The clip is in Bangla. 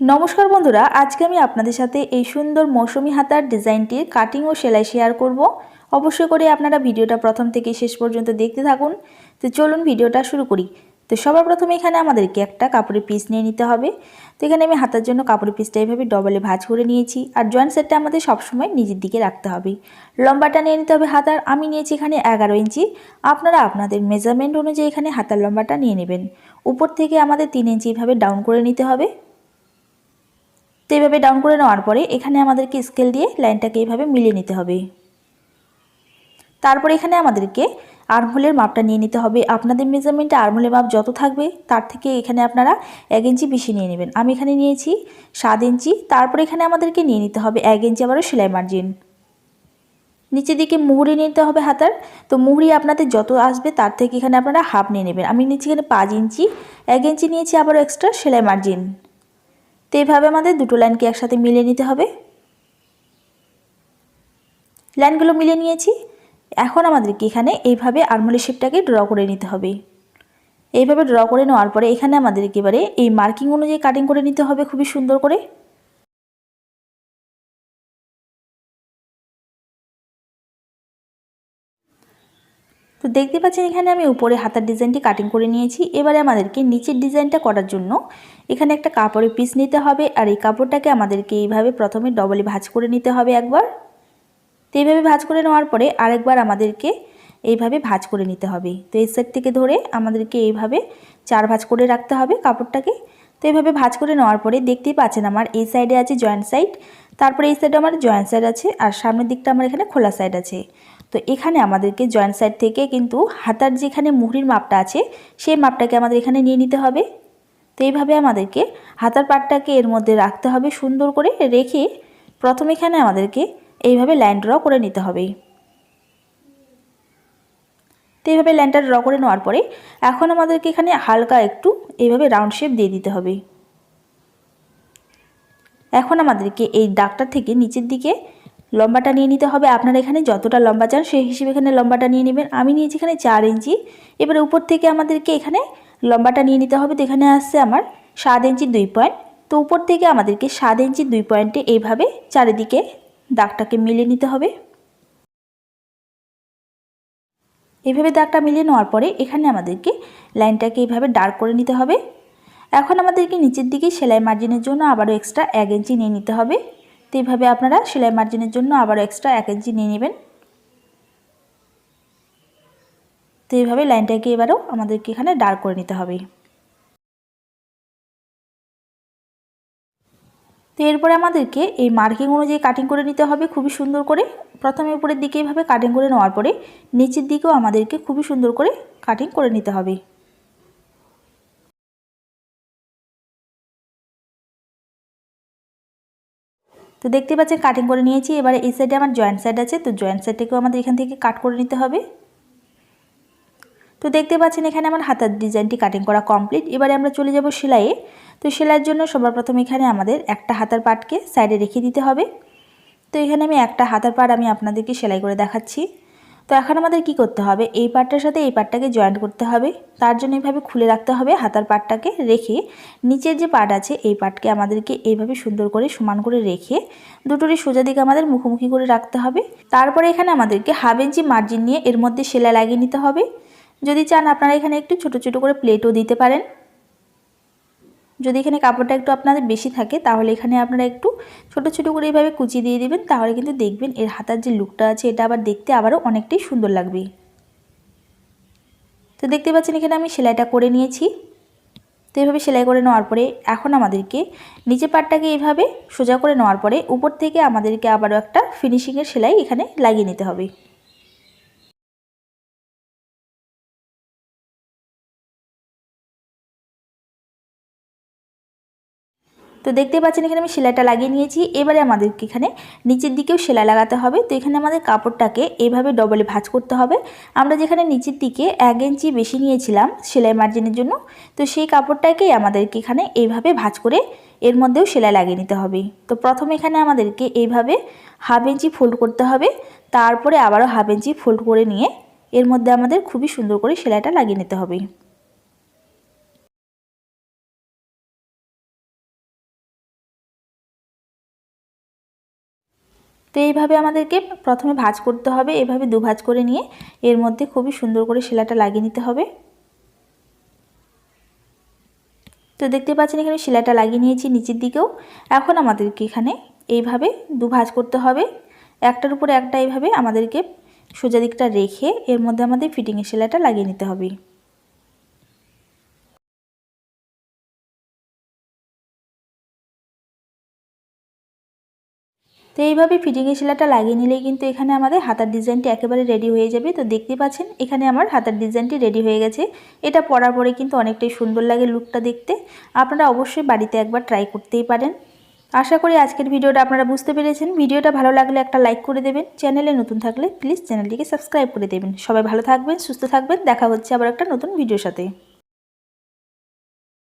নমস্কার বন্ধুরা, আজকে আমি আপনাদের সাথে এই সুন্দর মৌসুমি হাতার ডিজাইনটির কাটিং ও সেলাই শেয়ার করব। অবশ্যই করে আপনারা ভিডিওটা প্রথম থেকে শেষ পর্যন্ত দেখতে থাকুন। তো চলুন ভিডিওটা শুরু করি। তো সবার প্রথমে এখানে আমাদেরকে একটা কাপড়ের পিস নিয়ে নিতে হবে। তো এখানে আমি হাতার জন্য কাপড়ের পিসটা এইভাবে ডবলে ভাজ করে নিয়েছি। আর জয়েন্ট সেটটা আমাদের সবসময় নিজের দিকে রাখতে হবে। লম্বাটা নিয়ে নিতে হবে হাতার। আমি নিয়েছি এখানে এগারো ইঞ্চি। আপনারা আপনাদের মেজারমেন্ট অনুযায়ী এখানে হাতার লম্বাটা নিয়ে নেবেন। উপর থেকে আমাদের তিন ইঞ্চি এভাবে ডাউন করে নিতে হবে। তো এইভাবে ডাউন করে নেওয়ার পরে এখানে আমাদেরকে স্কেল দিয়ে লাইনটাকে এইভাবে মিলিয়ে নিতে হবে। তারপরে এখানে আমাদেরকে আর্মহোলের মাপটা নিয়ে নিতে হবে। আপনাদের মেজারমেন্টে আর্মহোলের মাপ যত থাকবে, তার থেকে এখানে আপনারা এক ইঞ্চি বেশি নিয়ে নেবেন। আমি এখানে নিয়েছি সাত ইঞ্চি। তারপরে এখানে আমাদেরকে নিয়ে নিতে হবে এক ইঞ্চি আবারও সেলাই মার্জিন নিচের দিকে মুহুরি নিতে হবে হাতার। তো মুহুরি আপনাদের যত আসবে, তার থেকে এখানে আপনারা হাফ নিয়ে নেবেন। আমি নিচ্ছি এখানে পাঁচ ইঞ্চি। এক ইঞ্চি নিয়েছি আবারও এক্সট্রা সেলাই মার্জিন তো এইভাবে আমাদের দুটো লাইনকে একসাথে মিলিয়ে নিতে হবে। লাইনগুলো মিলিয়ে নিয়েছি। এখন আমাদেরকে এখানে এইভাবে আর্মলি শেপটাকে ড্র করে নিতে হবে। এইভাবে ড্র করে নেওয়ার পরে এখানে আমাদেরকে এবারে এই মার্কিং অনুযায়ী কাটিং করে নিতে হবে খুবই সুন্দর করে। তো দেখতে পাচ্ছেন এখানে আমি উপরে হাতার ডিজাইনটি কাটিং করে নিয়েছি। এবারে আমাদেরকে নিচের ডিজাইনটা করার জন্য এখানে একটা কাপড়ের পিস নিতে হবে আর এই কাপড়টাকে আমাদেরকে এইভাবে প্রথমে ডবলে ভাজ করে নিতে হবে একবার। তো এইভাবে ভাজ করে নেওয়ার পরে আরেকবার আমাদেরকে এইভাবে ভাজ করে নিতে হবে। তো এই সাইড থেকে ধরে আমাদেরকে এইভাবে চার ভাজ করে রাখতে হবে কাপড়টাকে। তো এইভাবে ভাজ করে নেওয়ার পরে দেখতেই পাচ্ছেন আমার এই সাইডে আছে জয়েন্ট সাইড তারপরে এই সাইডে আমার জয়েন্ট সাইড আছে আর সামনের দিকটা আমার এখানে খোলা সাইড আছে। তো এখানে আমাদেরকে জয়েন্ট সাইড থেকে কিন্তু হাতার যেখানে মুহুরির মাপটা আছে, সেই মাপটাকে আমাদের এখানে নিয়ে নিতে হবে। তো এইভাবে আমাদেরকে হাতার পাটটাকে এর মধ্যে রাখতে হবে সুন্দর করে, রেখে প্রথম এখানে আমাদেরকে এইভাবে লাইন ড্র করে নিতে হবে। তো এইভাবে লাইনটা ড্র করে নেওয়ার পরে এখন আমাদেরকে এখানে হালকা একটু এইভাবে রাউন্ড শেপ দিয়ে দিতে হবে। এখন আমাদেরকে এই দাগটা থেকে নিচের দিকে লম্বাটা নিয়ে নিতে হবে। আপনারা এখানে যতটা লম্বা চান সেই হিসেবে এখানে লম্বাটা নিয়ে নেবেন। আমি নিয়েছি এখানে চার ইঞ্চি। এবারে উপর থেকে আমাদেরকে এখানে লম্বাটা নিয়ে নিতে হবে। তো এখানে আসছে আমার সাত ইঞ্চি দুই পয়েন্ট। তো উপর থেকে আমাদেরকে সাত ইঞ্চি দুই পয়েন্টে এইভাবে চারিদিকে দাগটাকে মিলিয়ে নিতে হবে। এইভাবে দাগটা মিলিয়ে নেওয়ার পরে এখানে আমাদেরকে লাইনটাকে এইভাবে ডার্ক করে নিতে হবে। এখন আমাদেরকে নিচের দিকে সেলাই মার্জিনের জন্য আবারও এক্সট্রা এক ইঞ্চি নিয়ে নিতে হবে। তো এইভাবে আপনারা সেলাই মার্জিনের জন্য আবারও এক্সট্রা এক ইঞ্চি নিয়ে নেবেন। তো এইভাবে লাইনটাকে এবারেও আমাদেরকে এখানে ডার্ক করে নিতে হবে। তো এরপরে আমাদেরকে এই মার্কিং অনুযায়ী কাটিং করে নিতে হবে খুবই সুন্দর করে। প্রথমে উপরের দিকে এইভাবে কাটিং করে নেওয়ার পরে নিচের দিকেও আমাদেরকে খুবই সুন্দর করে কাটিং করে নিতে হবে। তো দেখতে পাচ্ছেন কাটিং করে নিয়েছি। এবারে এই সাইডে আমার জয়েন্ট সাইড আছে। তো জয়েন্ট সাইডটাকেও আমাদের এখান থেকে কাট করে নিতে হবে। তো দেখতে পাচ্ছেন এখানে আমার হাতার ডিজাইনটি কাটিং করা কমপ্লিট এবারে আমরা চলে যাব সেলাইয়ে। তো সেলাইয়ের জন্য সবার প্রথম এখানে আমাদের একটা হাতার পাটকে সাইডে রেখে দিতে হবে। তো এখানে আমি একটা হাতার পাট আমি আপনাদেরকে সেলাই করে দেখাচ্ছি। তো এখন আমাদের কি করতে হবে? এই পাটটার সাথে এই পাটটাকে জয়েন্ট করতে হবে। তার জন্য এইভাবে খুলে রাখতে হবে, হাতার পাটটাকে রেখে নিচের যে পাট আছে, এই পাটকে আমাদেরকে এইভাবে সুন্দর করে সমান করে রেখে দুটোরই সোজা দিকে আমাদের মুখোমুখি করে রাখতে হবে। তারপরে এখানে আমাদেরকে হাফ ইঞ্চি মার্জিন নিয়ে এর মধ্যে সেলাই লাগিয়ে নিতে হবে। যদি চান আপনারা এখানে একটু ছোট ছোট করে প্লেটও দিতে পারেন। যদি এখানে কাপড়টা একটু আপনাদের বেশি থাকে, তাহলে এখানে আপনারা একটু ছোট ছোট করে এইভাবে কুচি দিয়ে দিবেন, তাহলে কিন্তু দেখবেন এর হাতার যে লুকটা আছে, এটা আবার দেখতে আবারও অনেকটাই সুন্দর লাগবে। তো দেখতে পাচ্ছেন এখানে আমি সেলাইটা করে নিয়েছি। তো এইভাবে সেলাই করে নেওয়ার পরে এখন আমাদেরকে নিচে পাটটাকে এইভাবে সোজা করে নেওয়ার পরে উপর থেকে আমাদেরকে আবারও একটা ফিনিশিংয়ের সেলাই এখানে লাগিয়ে নিতে হবে। তো দেখতে পাচ্ছেন, এখানে আমি সেলাইটা লাগিয়ে নিয়েছি। এবারে আমাদেরকে এখানে নিচের দিকেও সেলাই লাগাতে হবে। তো এখানে আমাদের কাপড়টাকে এইভাবে ডবলে ভাজ করতে হবে। আমরা যেখানে নিচের দিকে এক ইঞ্চি বেশি নিয়েছিলাম সেলাই মার্জিনের জন্য, তো সেই কাপড়টাকেই আমাদেরকে এখানে এইভাবে ভাজ করে এর মধ্যেও সেলাই লাগিয়ে নিতে হবে। তো প্রথমে এখানে আমাদেরকে এইভাবে হাফ ইঞ্চি ফোল্ড করতে হবে। তারপরে আবারও হাফ ইঞ্চি ফোল্ড করে নিয়ে এর মধ্যে আমাদের খুবই সুন্দর করে সেলাইটা লাগিয়ে নিতে হবে। তো এইভাবে আমাদেরকে প্রথমে ভাজ করতে হবে, এভাবে দু ভাজ করে নিয়ে এর মধ্যে খুবই সুন্দর করে শিলাটা লাগিয়ে নিতে হবে। তো দেখতে পাচ্ছেন এখানে শিলাটা লাগিয়ে নিয়েছি নিচের দিকেও। এখন আমাদেরকে এখানে এইভাবে দু ভাজ করতে হবে। একটার উপরে একটা এইভাবে আমাদেরকে সোজা দিকটা রেখে এর মধ্যে আমাদের ফিটিংয়ের সেলাইটা লাগিয়ে নিতে হবে। তো এইভাবে ফিটিংয়ের সেলাইটা লাগিয়ে নিলেই কিন্তু এখানে আমাদের হাতার ডিজাইনটি একেবারে রেডি হয়ে যাবে। তো দেখতে পাচ্ছেন, এখানে আমার হাতার ডিজাইনটি রেডি হয়ে গেছে। এটা পরার পরে কিন্তু অনেকটাই সুন্দর লাগে লুকটা দেখতে। আপনারা অবশ্যই বাড়িতে একবার ট্রাই করতেই পারেন। আশা করি আজকের ভিডিওটা আপনারা বুঝতে পেরেছেন। ভিডিওটা ভালো লাগলে একটা লাইক করে দেবেন। চ্যানেলে নতুন থাকলে প্লিজ চ্যানেলটিকে সাবস্ক্রাইব করে দেবেন। সবাই ভালো থাকবেন, সুস্থ থাকবেন। দেখা হচ্ছে আবার একটা নতুন ভিডিওর সাথে।